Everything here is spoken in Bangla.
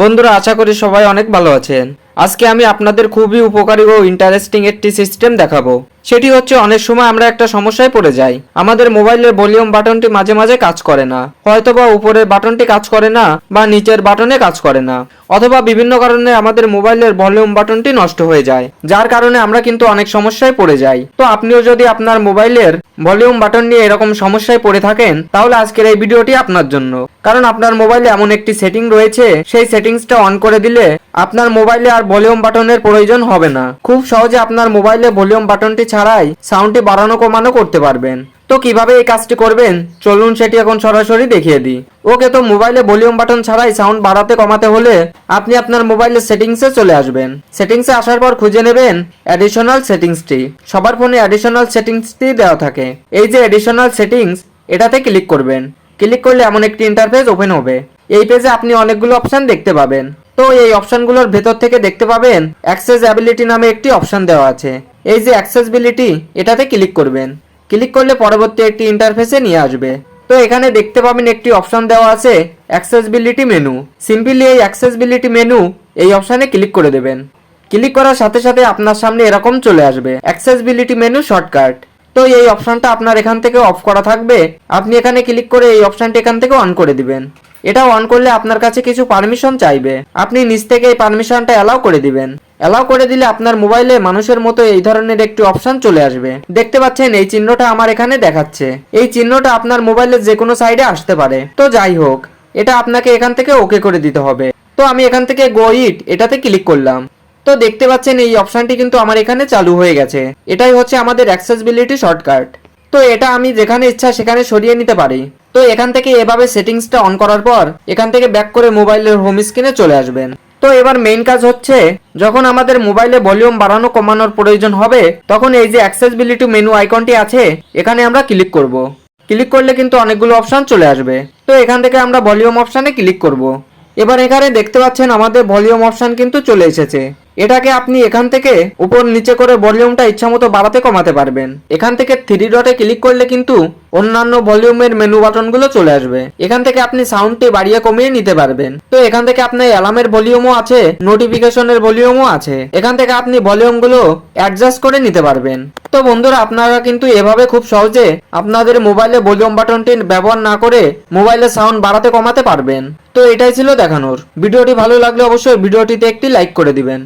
বন্ধুরা, আশা করি সবাই অনেক ভালো আছেন। আজকে আমি আপনাদের খুবই উপকারী ও ইন্টারেস্টিং একটি সিস্টেম দেখাবো। সেটি হচ্ছে অনেক সময় আমরা একটা সমস্যায় পড়ে যাই। আমাদের মোবাইলের ভলিউম বাটনটি মাঝে মাঝে কাজ করে না। হয়তোবা উপরের বাটনটি কাজ করে না বা নিচের বাটনে কাজ করে না। অথবা বিভিন্ন কারণে আমাদের মোবাইলের ভলিউম বাটনটি নষ্ট হয়ে যায়, যার কারণে আমরা কিন্তু অনেক সমস্যায় পড়ে যাই। তো আপনিও যদি আপনার মোবাইলের ভলিউম বাটন নিয়ে এরকম সমস্যায় পড়ে থাকেন, তাহলে আজকের এই ভিডিওটি আপনার জন্য। কারণ আপনার মোবাইলে এমন একটি সেটিং রয়েছে, সেই সেটিংসটা অন করে দিলে আপনার মোবাইলে আর ভলিউম বাটনের প্রয়োজন হবে না। খুব সহজে আপনার মোবাইলে ভলিউম বাটনটি ছাড়াই সাউন্ডটি বাড়ানো কমানো করতে পারবেন। তো কীভাবে এই কাজটি করবেন? চলুন সেটি এখন সরাসরি দেখিয়ে দিই। ওকে, তো মোবাইলে ভলিউম বাটন ছাড়াই সাউন্ড বাড়াতে কমাতে হলে আপনি আপনার মোবাইলের সেটিংসে চলে আসবেন। সেটিংসে আসার পর খুঁজে নেবেন অ্যাডিশনাল সেটিংসটি সবার ফোনে অ্যাডিশনাল সেটিংসটি দেওয়া থাকে। এই যে অ্যাডিশনাল সেটিংস এটাতে ক্লিক করবেন। ক্লিক করলে এমন একটি ইন্টারফেস ওপেন হবে। এই পেজে আপনি অনেকগুলো অপশন দেখতে পাবেন। তো এই অপশনগুলোর ভেতর থেকে দেখতে পাবেন অ্যাক্সেসবিলিটি নামে একটি অপশন দেওয়া আছে। এই যে অ্যাক্সেসবিলিটি, এটাতে ক্লিক করবেন। ক্লিক করলে পরবর্তী একটি ইন্টারফেসে নিয়ে আসবে। তো এখানে দেখতে পাবেন একটি অপশন দেওয়া আছে, অ্যাক্সেসবিলিটি মেনু সিম্পলি এই অ্যাক্সেসবিলিটি মেনু এই অপশনে ক্লিক করে দেবেন। ক্লিক করার সাথে সাথে আপনার সামনে এরকম চলে আসবে, অ্যাক্সেসবিলিটি মেনু শর্টকাট তো এই অপশনটা আপনার এখান থেকে অফ করা থাকবে। আপনি এখানে ক্লিক করে এই অপশনটি এখান থেকে অন করে দিবেন। এটা অন করলে আপনার কাছে কিছু পারমিশন চাইবে। আপনি নিজ থেকে এই পারমিশনটা অ্যালাউ করে দিবেন। অ্যালাউ করে দিলে আপনার মোবাইলে মানুষের মতো এই ধরনের একটি অপশন চলে আসবে। দেখতে পাচ্ছেন, এই চিহ্নটা আমার এখানে দেখাচ্ছে। এই চিহ্নটা আপনার মোবাইলের যে কোনো সাইডে আসতে পারে। তো যাই হোক, এটা আপনাকে এখান থেকে ওকে করে দিতে হবে। তো আমি এখান থেকে গো ইট এটাতে ক্লিক করলাম। তো দেখতে পাচ্ছেন, এই অপশনটি কিন্তু আমার এখানে চালু হয়ে গেছে। এটাই হচ্ছে আমাদের অ্যাক্সেসবিলিটি শর্টকাট তো এটা আমি যেখানে ইচ্ছা সেখানে সরিয়ে নিতে পারি। তো এখান থেকে এভাবে সেটিংসটা অন করার পর, এখান থেকে ব্যাক করে মোবাইলের হোম স্ক্রিনে চলে আসবেন। তো এবার মেইন কাজ হচ্ছে, যখন আমাদের মোবাইলে ভলিউম বাড়ানো, কমানোর প্রয়োজন হবে, তখন এই যে অ্যাক্সেসবিলিটি মেনু আইকনটি আছে, এখানে আমরা ক্লিক করব। ক্লিক করলে কিন্তু অনেকগুলো অপশন চলে আসবে। তো এখান থেকে আমরা ভলিউম অপশানে ক্লিক করব। এবার এখানে দেখতে পাচ্ছেন আমাদের ভলিউম অপশন কিন্তু চলে এসেছে। এটাকে আপনি এখান থেকে উপর নিচে করে ভলিউমটা ইচ্ছামতো বাড়াতে, কমাতে পারবেন। এখান থেকে থ্রি ডটে ক্লিক করলে কিন্তু অন্যান্য ভলিউমের মেনু বাটনগুলো চলে আসবে। এখান থেকে আপনি সাউন্ডটি বাড়িয়ে কমিয়ে নিতে পারবেন। তো এখান থেকে আপনার অ্যালার্মের ভলিউমও আছে নোটিফিকেশনের ভলিউমও আছে। এখান থেকে আপনি ভলিউমগুলো অ্যাডজাস্ট করে নিতে পারবেন। তো বন্ধুরা, আপনারা কিন্তু এভাবে খুব সহজে আপনাদের মোবাইলে ভলিউম বাটনটি ব্যবহার না করে মোবাইলের সাউন্ড বাড়াতে কমাতে পারবেন। তো এটাই ছিল দেখানোর। ভিডিওটি ভালো লাগলে অবশ্যই ভিডিওটিতে একটি লাইক করে দিবেন।